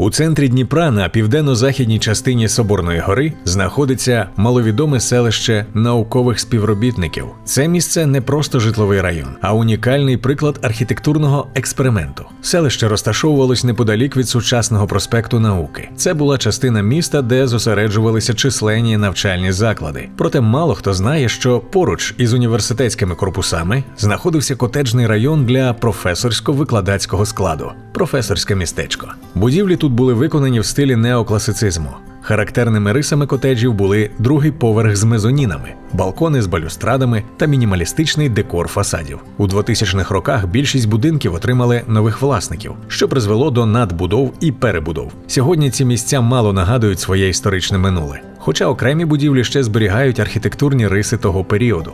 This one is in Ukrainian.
У центрі Дніпра на південно-західній частині Соборної гори знаходиться маловідоме селище наукових співробітників. Це місце не просто житловий район, а унікальний приклад архітектурного експерименту. Селище розташовувалось неподалік від сучасного проспекту науки. Це була частина міста, де зосереджувалися численні навчальні заклади. Проте мало хто знає, що поруч із університетськими корпусами знаходився котеджний район для професорсько-викладацького складу професорське містечко. Будівлі тут були виконані в стилі неокласицизму. Характерними рисами котеджів були другий поверх з мезонінами, балкони з балюстрадами та мінімалістичний декор фасадів. У 2000-х роках більшість будинків отримали нових власників, що призвело до надбудов і перебудов. Сьогодні ці місця мало нагадують своє історичне минуле. Хоча окремі будівлі ще зберігають архітектурні риси того періоду.